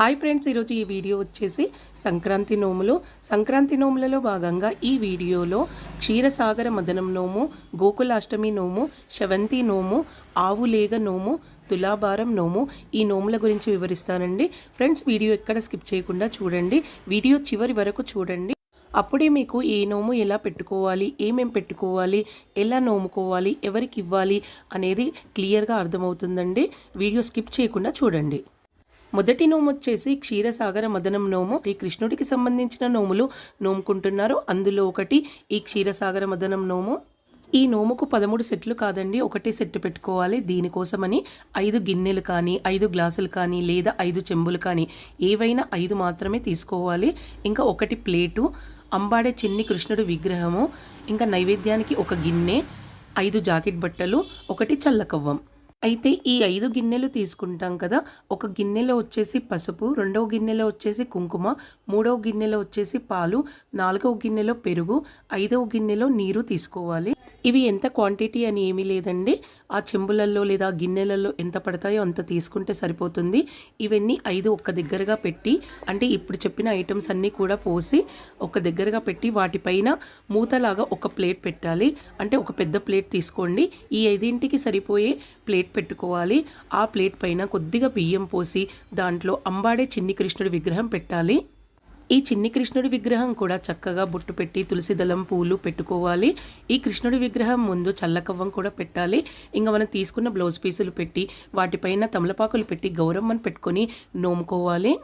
Hi friends ఈరోజు ఈ video వచ్చేసి సంక్రాంతి నోములు. సంక్రాంతి నోములలో భాగంగా ఈ వీడియోలో క్షీరసాగర మదనం నోము గోకులాష్టమి నోము శవంతి నోము ఆవులేగ నోము తులాభారం నోము ఈ నోముల గురించి వివరిస్తానండి. ఫ్రెండ్స్ వీడియో ఎక్కడ స్కిప్ చేయకుండా చూడండి. వీడియో చివరి వరకు చూడండి. అప్పుడే మీకు ఏ నోము ఎలా పెట్టుకోవాలి ఏమేం పెట్టుకోవాలి ఎలా నోముకోవాలి ఎవరికి ఇవ్వాలి అనేది క్లియర్గా అర్థమవుతుందండి. వీడియో స్కిప్ చేయకుండా చూడండి. మొదటి నోము వచ్చేసి క్షీరసాగర మదనం నోము. ఈ కృష్ణుడికి సంబంధించిన నోములు నోముకుంటున్నారు. అందులో ఒకటి ఈ క్షీరసాగర మదనం నోము. ఈ నోముకు పదమూడు సెట్లు కాదండి ఒకటే సెట్ పెట్టుకోవాలి. దీనికోసమని ఐదు గిన్నెలు కానీ ఐదు గ్లాసులు కానీ లేదా ఐదు చెంబులు కానీ ఏవైనా ఐదు మాత్రమే తీసుకోవాలి. ఇంకా ఒకటి ప్లేటు అంబాడే చిన్ని కృష్ణుడు విగ్రహము. ఇంకా నైవేద్యానికి ఒక గిన్నె ఐదు జాకెట్ బట్టలు ఒకటి చల్లకవ్వం. అయితే ఈ ఐదు గిన్నెలు తీసుకుంటాం కదా. ఒక గిన్నెలో వచ్చేసి పసుపు రెండవ గిన్నెలో వచ్చేసి కుంకుమ మూడవ గిన్నెలో వచ్చేసి పాలు నాలుగవ గిన్నెలో పెరుగు ఐదవ గిన్నెలో నీరు తీసుకోవాలి. ఇవి ఎంత క్వాంటిటీ అని ఏమీ లేదండి. ఆ చెంబులలో లేదా గిన్నెలలో ఎంత పడతాయో అంత తీసుకుంటే సరిపోతుంది. ఇవన్నీ ఐదు ఒక్క దగ్గరగా పెట్టి అంటే ఇప్పుడు చెప్పిన ఐటమ్స్ అన్నీ కూడా పోసి ఒక దగ్గరగా పెట్టి వాటిపైన మూతలాగా ఒక ప్లేట్ పెట్టాలి. అంటే ఒక పెద్ద ప్లేట్ తీసుకోండి. ఈ ఐదింటికి సరిపోయే ప్లేట్ పెట్టుకోవాలి. ఆ ప్లేట్ పైన కొద్దిగా బియ్యం పోసి దాంట్లో అంబాడే చిన్ని కృష్ణుడి విగ్రహం పెట్టాలి. ఈ చిన్ని కృష్ణుడి విగ్రహం కూడా చక్కగా బొట్టు పెట్టి తులసి దళం పూలు పెట్టుకోవాలి. ఈ కృష్ణుడి విగ్రహం ముందు చల్లకవ్వం కూడా పెట్టాలి. ఇంకా మనం తీసుకున్న బ్లౌజ్ పీసులు పెట్టి వాటిపైన తమలపాకులు పెట్టి గౌరమ్మను పెట్టుకొని నోముకోవాలి.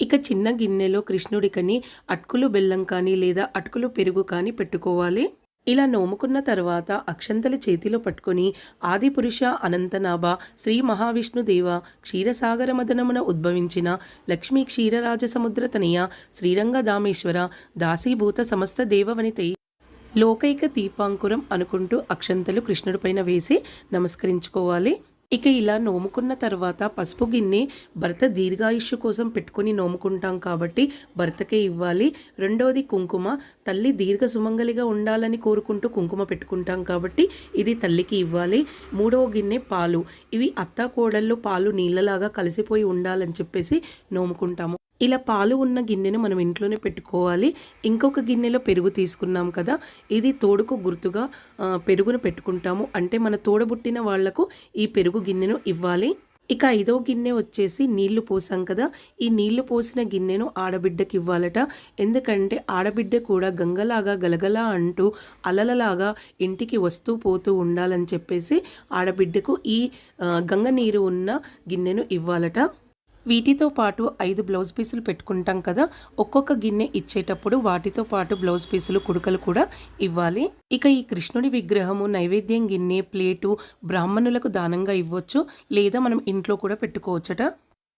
ఇక చిన్న గిన్నెలో కృష్ణుడికని అటుకులు బెల్లం కానీ లేదా అటుకులు పెరుగు కానీ పెట్టుకోవాలి. ఇలా నోముకున్న తర్వాత అక్షంతల చేతిలో పట్టుకొని ఆదిపురుష అనంతనాభ శ్రీ మహావిష్ణుదేవ క్షీరసాగర మదనమున ఉద్భవించిన లక్ష్మీ క్షీరరాజ సముద్ర తనయ శ్రీరంగదామేశ్వర దాసీభూత సమస్త దేవవనితై లోకైక దీపాంకురం అనుకుంటూ అక్షంతలు కృష్ణుడిపైన వేసి నమస్కరించుకోవాలి. ఇక ఇలా నోముకున్న తర్వాత పసుపు గిన్నె భర్త దీర్ఘాయుష్యు కోసం పెట్టుకొని నోముకుంటాం కాబట్టి భర్తకే ఇవ్వాలి. రెండవది కుంకుమ. తల్లి దీర్ఘ సుమంగలిగా ఉండాలని కోరుకుంటూ కుంకుమ పెట్టుకుంటాం కాబట్టి ఇది తల్లికి ఇవ్వాలి. మూడవ గిన్నె పాలు. ఇవి అత్త కోడళ్ళు పాలు నీళ్ళలాగా కలిసిపోయి ఉండాలని చెప్పేసి నోముకుంటాము. ఇలా పాలు ఉన్న గిన్నెను మనం ఇంట్లోనే పెట్టుకోవాలి. ఇంకొక గిన్నెలో పెరుగు తీసుకున్నాం కదా ఇది తోడుకు గుర్తుగా పెరుగును పెట్టుకుంటాము. అంటే మన తోడబుట్టిన వాళ్ళకు ఈ పెరుగు గిన్నెను ఇవ్వాలి. ఇక ఐదో గిన్నె వచ్చేసి నీళ్ళు పోసాం కదా ఈ నీళ్ళు పోసిన గిన్నెను ఆడబిడ్డకి ఇవ్వాలట. ఎందుకంటే ఆడబిడ్డ కూడా గంగలాగా గలగలా అంటూ అలలలాగా ఇంటికి వస్తూ పోతూ ఉండాలని చెప్పేసి ఆడబిడ్డకు ఈ గంగ నీరు ఉన్న గిన్నెను ఇవ్వాలట. వీటితో పాటు ఐదు బ్లౌజ్ పీసులు పెట్టుకుంటాం కదా. ఒక్కొక్క గిన్నె ఇచ్చేటప్పుడు వాటితో పాటు బ్లౌజ్ పీసులు కుడుకలు కూడా ఇవ్వాలి. ఇక ఈ కృష్ణుడి విగ్రహము నైవేద్యం గిన్నె ప్లేటు బ్రాహ్మణులకు దానంగా ఇవ్వచ్చు. లేదా మనం ఇంట్లో కూడా పెట్టుకోవచ్చట.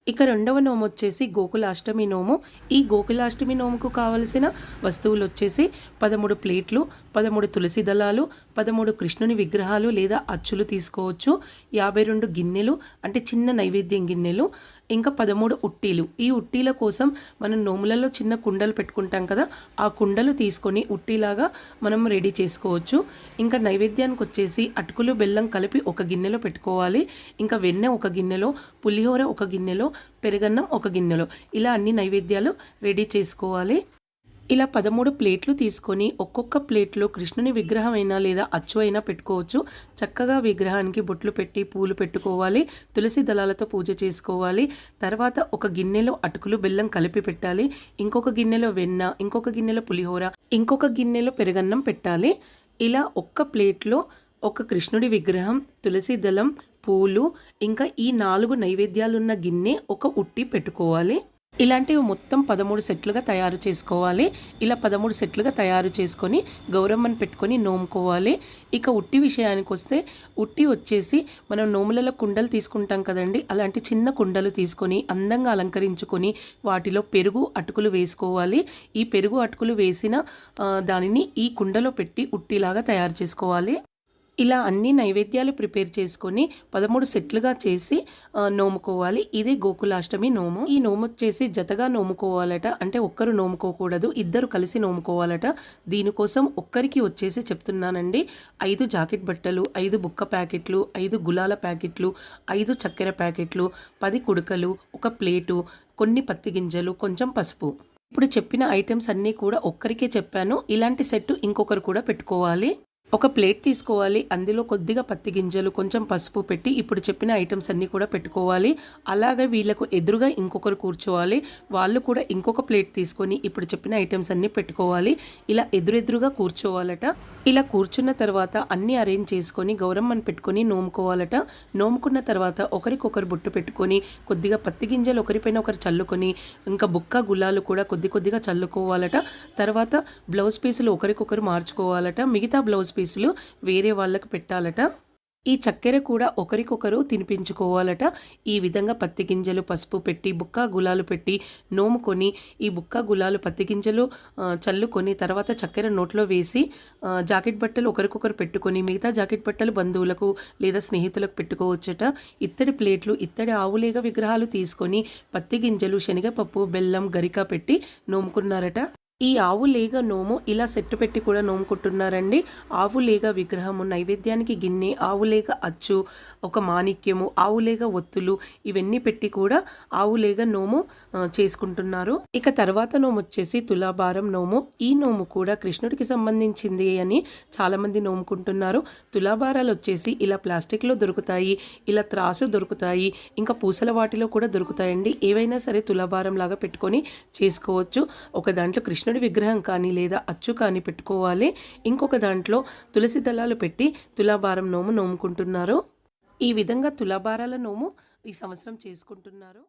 ఇక రెండవ నోము వచ్చేసి గోకులాష్టమి నోము. ఈ గోకులాష్టమి నోముకు కావలసిన వస్తువులు వచ్చేసి పదమూడు ప్లేట్లు పదమూడు తులసి దళాలు పదమూడు కృష్ణుని విగ్రహాలు లేదా అచ్చులు తీసుకోవచ్చు. యాభై రెండు గిన్నెలు అంటే చిన్న నైవేద్యం గిన్నెలు ఇంకా పదమూడు ఉట్టీలు. ఈ ఉట్టీల కోసం మనం నోములలో చిన్న కుండలు పెట్టుకుంటాం కదా ఆ కుండలు తీసుకొని ఉట్టీలాగా మనం రెడీ చేసుకోవచ్చు. ఇంకా నైవేద్యానికి వచ్చేసి అటుకులు బెల్లం కలిపి ఒక గిన్నెలో పెట్టుకోవాలి. ఇంకా వెన్నె ఒక గిన్నెలో పులిహోర ఒక గిన్నెలో పెరుగన్నం ఒక గిన్నెలో. ఇలా అన్ని నైవేద్యాలు రెడీ చేసుకోవాలి. ఇలా పదమూడు ప్లేట్లు తీసుకొని ఒక్కొక్క ప్లేట్లో కృష్ణుని విగ్రహం అయినా లేదా అచ్చు అయినా పెట్టుకోవచ్చు. చక్కగా విగ్రహానికి బొట్లు పెట్టి పూలు పెట్టుకోవాలి. తులసి దళాలతో పూజ చేసుకోవాలి. తర్వాత ఒక గిన్నెలో అటుకులు బెల్లం కలిపి పెట్టాలి. ఇంకొక గిన్నెలో వెన్న ఇంకొక గిన్నెలో పులిహోర ఇంకొక గిన్నెలో పెరగన్నం పెట్టాలి. ఇలా ఒక్క ప్లేట్లో ఒక కృష్ణుడి విగ్రహం తులసి దళం పూలు ఇంకా ఈ నాలుగు నైవేద్యాలున్న గిన్నె ఒక ఉట్టి పెట్టుకోవాలి. ఇలాంటివి మొత్తం పదమూడు సెట్లుగా తయారు చేసుకోవాలి. ఇలా పదమూడు సెట్లుగా తయారు చేసుకొని గౌరమ్మని పెట్టుకొని నోముకోవాలి. ఇక ఉట్టి విషయానికి వస్తే ఉట్టి వచ్చేసి మనం నోములలో కుండలు తీసుకుంటాం కదండి. అలాంటి చిన్న కుండలు తీసుకొని అందంగా అలంకరించుకొని వాటిలో పెరుగు అటుకులు వేసుకోవాలి. ఈ పెరుగు అటుకులు వేసిన దానిని ఈ కుండలో పెట్టి ఉట్టిలాగా తయారు చేసుకోవాలి. ఇలా అన్ని నైవేద్యాలు ప్రిపేర్ చేసుకొని పదమూడు సెట్లుగా చేసి నోముకోవాలి. ఇది గోకులాష్టమి నోము. ఈ నోము వచ్చేసి జతగా నోముకోవాలట. అంటే ఒక్కరు నోముకోకూడదు ఇద్దరు కలిసి నోముకోవాలట. దీనికోసం ఒక్కరికి వచ్చేసి చెప్తున్నానండి. ఐదు జాకెట్ బట్టలు ఐదు బుక్క ప్యాకెట్లు ఐదు గులాల ప్యాకెట్లు ఐదు చక్కెర ప్యాకెట్లు పది కుడుకలు ఒక ప్లేటు కొన్ని పత్తి గింజలు కొంచెం పసుపు. ఇప్పుడు చెప్పిన ఐటమ్స్ అన్నీ కూడా ఒక్కరికే చెప్పాను. ఇలాంటి సెట్ ఇంకొకరు కూడా పెట్టుకోవాలి. ఒక ప్లేట్ తీసుకోవాలి. అందులో కొద్దిగా పత్తి గింజలు కొంచెం పసుపు పెట్టి ఇప్పుడు చెప్పిన ఐటమ్స్ అన్నీ కూడా పెట్టుకోవాలి. అలాగే వీళ్ళకు ఎదురుగా ఇంకొకరు కూర్చోవాలి. వాళ్ళు కూడా ఇంకొక ప్లేట్ తీసుకొని ఇప్పుడు చెప్పిన ఐటమ్స్ అన్నీ పెట్టుకోవాలి. ఇలా ఎదురెదురుగా కూర్చోవాలట. ఇలా కూర్చున్న తర్వాత అన్నీ అరేంజ్ చేసుకొని గౌరమ్మని పెట్టుకొని నోముకోవాలట. నోముకున్న తర్వాత ఒకరికొకరు బొట్టు పెట్టుకొని కొద్దిగా పత్తి గింజలు ఒకరిపైన ఒకరు చల్లుకొని ఇంకా బుక్క గులాలు కూడా కొద్ది కొద్దిగా చల్లుకోవాలట. తర్వాత బ్లౌజ్ పీసులు ఒకరికొకరు మార్చుకోవాలట. మిగతా బ్లౌజ్ పీసులు వేరే వాళ్ళకు పెట్టాలట. ఈ చక్కెర కూడా ఒకరికొకరు తినిపించుకోవాలట. ఈ విధంగా పత్తి గింజలు పసుపు పెట్టి బుక్క గులాలు పెట్టి నోముకొని ఈ బుక్క గులాలు పత్తి గింజలు చల్లుకొని తర్వాత చక్కెర నోట్లో వేసి జాకెట్ బట్టలు ఒకరికొకరు పెట్టుకొని మిగతా జాకెట్ బట్టలు బంధువులకు లేదా స్నేహితులకు పెట్టుకోవచ్చట. ఇత్తడి ప్లేట్లు ఇత్తడి ఆవులేగ విగ్రహాలు తీసుకొని పత్తి గింజలు శనగపప్పు బెల్లం గరిక పెట్టి నోముకున్నారట. ఈ ఆవు లేగ నోము ఇలా సెట్టు పెట్టి కూడా నోముకుంటున్నారండి. ఆవు లేగ విగ్రహము నైవేద్యానికి గిన్నె ఆవు లేగ అచ్చు ఒక మాణిక్యము ఆవు లేగ ఒత్తులు ఇవన్నీ పెట్టి కూడా ఆవు లేగ నోము చేసుకుంటున్నారు. ఇక తర్వాత నోము వచ్చేసి తులాభారం నోము. ఈ నోము కూడా కృష్ణుడికి సంబంధించింది అని చాలా మంది నోముకుంటున్నారు. తులాభారాలు వచ్చేసి ఇలా ప్లాస్టిక్లో దొరుకుతాయి ఇలా త్రాసు దొరుకుతాయి ఇంకా పూసల వాటిలో కూడా దొరుకుతాయండి. ఏవైనా సరే తులాభారం లాగా పెట్టుకొని చేసుకోవచ్చు. ఒక దాంట్లో కృష్ణుడి విగ్రహం కానీ లేదా అచ్చు కానీ పెట్టుకోవాలి. ఇంకొక దాంట్లో తులసి దళాలు పెట్టి తులాభారం నోము నోముకుంటున్నారు. ఈ విధంగా తులాభారాల నోము ఈ సంవత్సరం చేసుకుంటున్నారు.